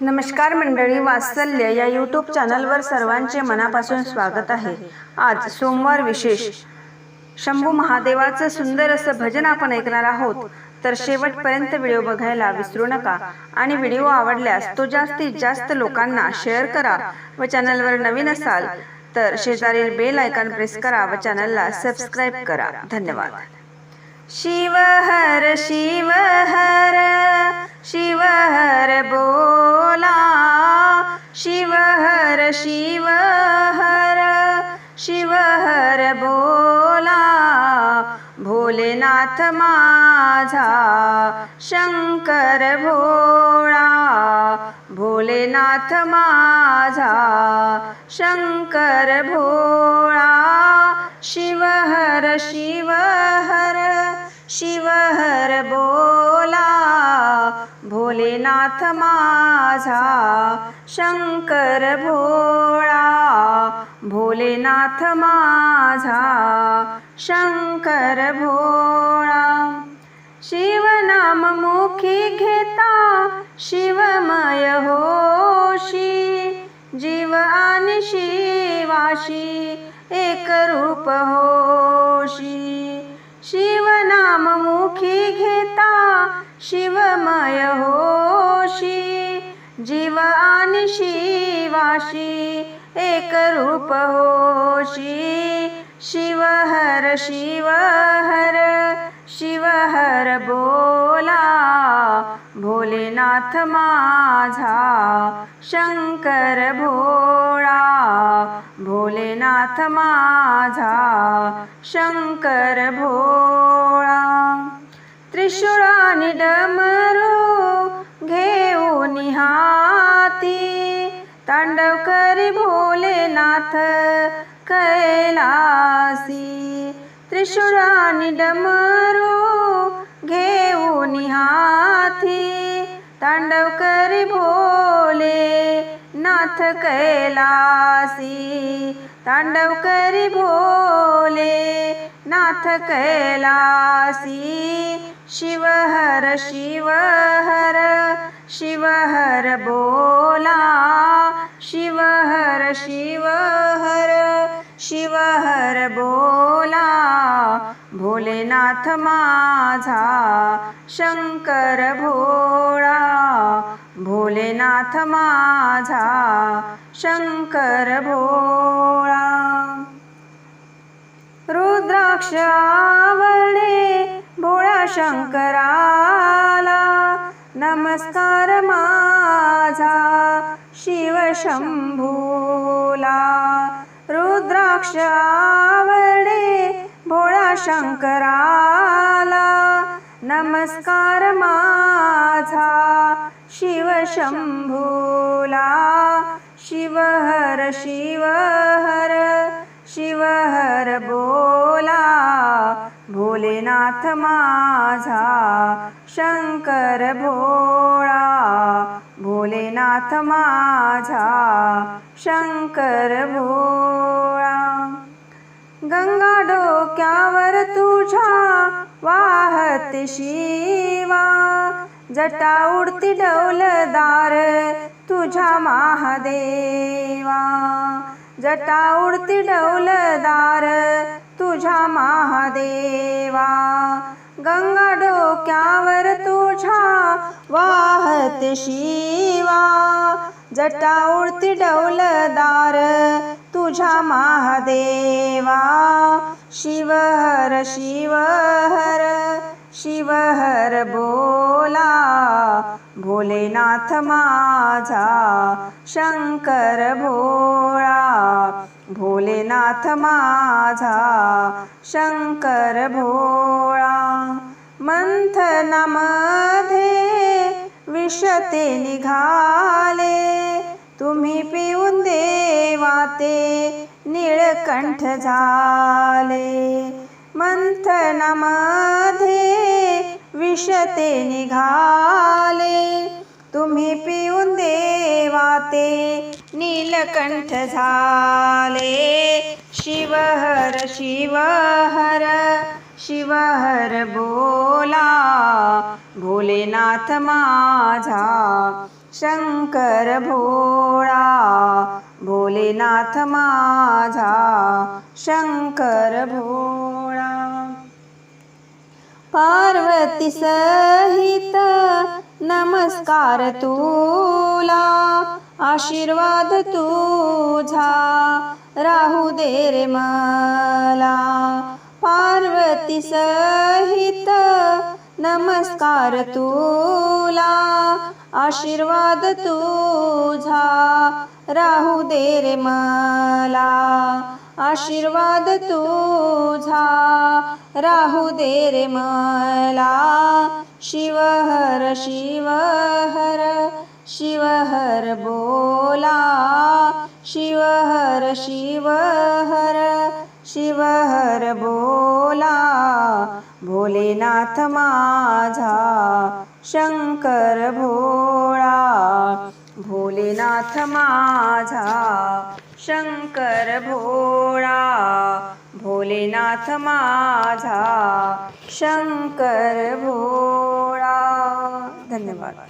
नमस्कार मंडळी वात्सल्य या यूट्यूब चॅनलवर सर्वांचे मनापासून स्वागत आहे. आज सोमवार विशेष. शंभू महादेवाचं सुंदर असं भजन आपण ऐकणार आहोत. तर शेवटपर्यंत व्हिडिओ बघायला विसरू नका आणि व्हिडिओ आवडल्यास तो जास्तीत जास्त लोकांना शेअर करा व चॅनलवर नवीन असाल तर शेजारील बेल आयकॉन प्रेस करा व चॅनलला सबस्क्राईब करा. धन्यवाद. शिव हर शिव हर शिव हर बोला। शिव हर शिव हर शिव हर बोला। भोलेनाथ माझा शंकर भोळा। भोलेनाथ माझा शंकर भोळा। शिव हर शिव हर शिवहर बोला भोलेनाथ माझा शंकर भोळा भोलेनाथ माझा शंकर भोळा. शिवनाम मुखी घेता शिवमय होशी जीव आणि शिवाशी एक रूप होशी. शिव मुखी घेता शिवमय होशी जीव आणि शिवाशी एक रूप होशी. शिव हर शिव हर शिव हर बोला भोलेनाथ माझा शंकर भोळा भोलेनाथ माझा शंकर भोळा. आणि डमरू घेऊन हाती. तांडव करी भोलेनाथ कैलासी. त्रिशूळानि डमरू घेऊन हाती. तांडव करी भोले नाथ कैलासी. तांडव करी भोले नाथ कैलासी शिव हर शिव हर शिव हर बोला शिव हर शिव हर शिव हर बोला। भोलेनाथ माझा शंकर भोळा। नाथ माझा शंकर भोळा. रुद्राक्षावणे भोळा शंकराला नमस्कार माझा शिव शंभूला. रुद्राक्ष आवडे भोळा शंकराला नमस्कार माझा शिव शंभूला. शिव हर शिव हर शिव हर बोला. भोलेनाथ माझा शंकर भोळा. भोलेनाथ माझा शंकर भोळा. गंगा डोक्यावर तुझ्या वाहत शिवा. जटा उडती डौलदार तुझ्या महादेवा. जटा उडती डौलदार तुझ्या महादेवा. गंगा डोक्यावर तुझ्या वाहत शिवा. जटा उडती डौलदार तुझ्या महादेवा. शिव हर शिव हर शिवहर बोला भोलेनाथ माझा शंकर भोळा भोलेनाथ माझा शंकर भोळा मंथनामध्ये विषते निघाले तुम्ही पिऊन देवा ते निळकंठ झाले. मंथनामध्ये विषते निघाले. तुम्ही पिऊन देवा ते नीलकंठ झाले. शिवहर शिवहर शिवहर बोला. भोलेनाथ माझा शंकर भोळा. भोलेनाथ माझा शंकर भोळा. पार्वती सहित नमस्कार तुला. आशीर्वाद तुझा राहू दे रे मला. पार्वती सहित नमस्कार तुला. आशीर्वाद तुझा राहू दे रे मला. आशीर्वाद तुझा. राहू दे रे मला. शिवहर शिवहर शिवहर बोला. शिवहर शिवहर शिवहर बोला. भोलेनाथ माझा शंकर भोळा. भोलेनाथ माझा शंकर भोळा भोलेनाथ माझा शंकर भोळा. धन्यवाद.